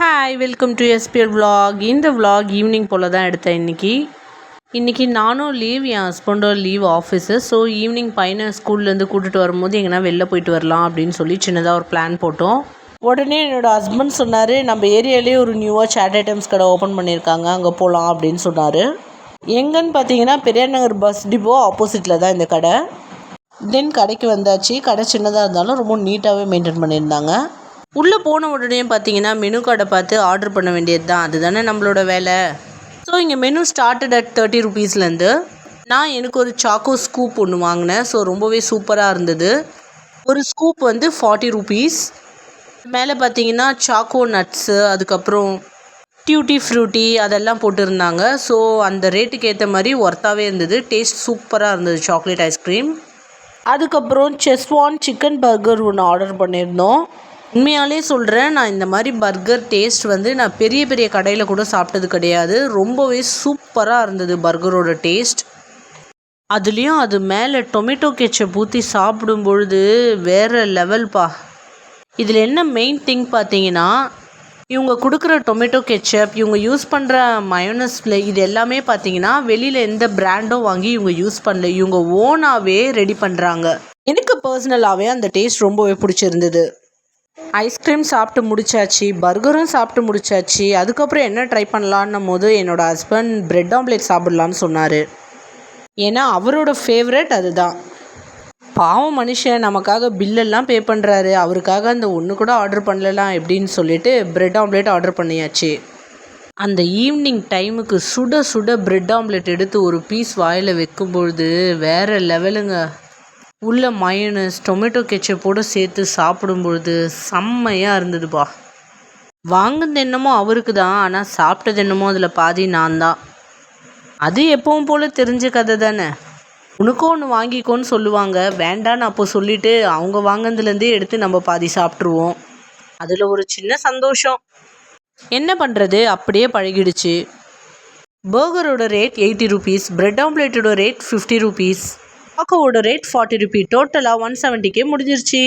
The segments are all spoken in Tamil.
Hi welcome to SPL vlog இந்த விலாக் ஈவினிங் போல் தான் எடுத்தேன் இன்றைக்கி இன்றைக்கி நானும் லீவ் என் ஹஸ்பண்டோ லீவ் ஆஃபீஸு ஸோ ஈவினிங் பையனை ஸ்கூல்லேருந்து கூட்டிகிட்டு வரும்போது எங்கன்னா வெளில போயிட்டு வரலாம் அப்படின்னு சொல்லி சின்னதாக ஒரு பிளான் போட்டோம். உடனே என்னோடய ஹஸ்பண்ட் சொன்னார் நம்ம ஏரியாலே ஒரு நியூவாக சேட் ஐட்டம்ஸ் கடை ஓப்பன் பண்ணியிருக்காங்க அங்கே போகலாம் அப்படின்னு சொன்னார். எங்கன்னு பார்த்தீங்கன்னா பெரியார் நகர் பஸ் டிப்போ ஆப்போசிட்டில் தான் இந்த கடை. தென் கடைக்கு வந்தாச்சு. கடை சின்னதாக இருந்தாலும் ரொம்ப நீட்டாகவே மெயின்டைன் பண்ணியிருந்தாங்க. உள்ளே போன உடனே பார்த்தீங்கன்னா மெனு கார்டை பார்த்து ஆர்டர் பண்ண வேண்டியது தான் அதுதானே நம்மளோட வேலை. ஸோ இங்கே மெனு ஸ்டார்டட் அட் தேர்ட்டி ருபீஸ்லேருந்து நான் எனக்கு ஒரு சாக்கோ ஸ்கூப் ஒன்று வாங்கினேன். ஸோ ரொம்பவே சூப்பராக இருந்தது. ஒரு ஸ்கூப் வந்து ஃபார்ட்டி ருபீஸ் மேலே பார்த்தீங்கன்னா சாக்கோ நட்ஸு அதுக்கப்புறம் டியூட்டி ஃப்ரூட்டி அதெல்லாம் போட்டிருந்தாங்க. ஸோ அந்த ரேட்டுக்கு ஏற்ற மாதிரி ஒர்த்தாகவே இருந்தது. டேஸ்ட் சூப்பராக இருந்தது சாக்லேட் ஐஸ்கிரீம் அதுக்கப்புறம் செஸ்வான் சிக்கன் பர்கர் ஒன்று ஆர்டர் பண்ணியிருந்தோம். உண்மையாலே சொல்கிறேன் நான் இந்த மாதிரி பர்கர் டேஸ்ட் வந்து நான் பெரிய பெரிய கடையில் கூட சாப்பிட்டது கிடையாது. ரொம்பவே சூப்பராக இருந்தது பர்கரோட டேஸ்ட் அதுலேயும் அது மேலே டொமேட்டோ கெச்சப் ஊற்றி சாப்பிடும் பொழுது வேறு லெவல்ப்பா இதில் என்ன மெயின் திங் பார்த்தீங்கன்னா இவங்க கொடுக்குற டொமேட்டோ கெச்சப் இவங்க யூஸ் பண்ணுற மயோனஸ்ல இது எல்லாமே பார்த்தீங்கன்னா வெளியில் எந்த பிராண்டும் வாங்கி இவங்க யூஸ் பண்ணல. இவங்க ஓனாகவே ரெடி பண்ணுறாங்க எனக்கு பர்சனலாகவே அந்த டேஸ்ட் ரொம்பவே பிடிச்சிருந்தது. ஐஸ்கிரீம் சாப்பிட்டு முடிச்சாச்சு பர்கரும் சாப்பிட்டு முடிச்சாச்சு. அதுக்கப்புறம் என்ன ட்ரை பண்ணலான்னும் போது என்னோடய ஹஸ்பண்ட் பிரெட் ஆம்லேட் சாப்பிட்லான்னு சொன்னார். ஏன்னா அவரோட ஃபேவரட் அதுதான். பாவம் மனுஷன் நமக்காக பில்லெல்லாம் பே பண்ணுறாரு அவருக்காக அந்த ஒன்று கூட ஆர்டர் பண்ணலாம் எப்படின்னு சொல்லிட்டு பிரெட் ஆம்லேட் ஆர்டர் பண்ணியாச்சு. அந்த ஈவினிங் டைமுக்கு சுட சுட பிரெட் ஆம்லேட் எடுத்து ஒரு பீஸ் வாயில் வைக்கும்பொழுது வேறு லெவலுங்க உள்ள மயனஸ் டொமேட்டோ கெச்சப்போடு சேர்த்து சாப்பிடும் பொழுது செம்மையாக இருந்ததுப்பா. வாங்கினது என்னமோ அவருக்கு தான் ஆனால் சாப்பிட்டது என்னமோ அதில் பாதி நான் தான். அது எப்பவும் போல் தெரிஞ்ச கதை தானே. உனக்கும் ஒன்று வாங்கிக்கோன்னு சொல்லுவாங்க. வேண்டான்னு அப்போ சொல்லிவிட்டு அவங்க வாங்கினதுலேருந்தே எடுத்து நம்ம பாதி சாப்பிட்ருவோம் அதில் ஒரு சின்ன சந்தோஷம். என்ன பண்ணுறது அப்படியே பழகிடுச்சு. பர்கரோட ரேட் எயிட்டி ருபீஸ் பிரெட் ஆம்லேட்டோட ரேட் ஃபிஃப்டி ருபீஸ் டாக்கோவோட ரேட் ஃபார்ட்டி ருபி டோட்டலாக ஒன் செவன்ட்டிக்கே முடிஞ்சிருச்சு.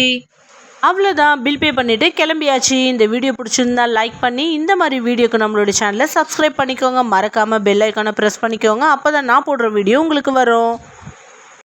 அவ்வளோதான் பில் பே பண்ணிவிட்டு கிளம்பியாச்சு. இந்த வீடியோ பிடிச்சிருந்தா லைக் பண்ணி இந்த மாதிரி வீடியோக்கு நம்மளோட சேனலை சப்ஸ்கிரைப் பண்ணிக்கோங்க. மறக்காமல் பெல் ஐக்கானை ப்ரெஸ் பண்ணிக்கோங்க. அப்போ தான் நான் போடுற வீடியோ உங்களுக்கு வரும்.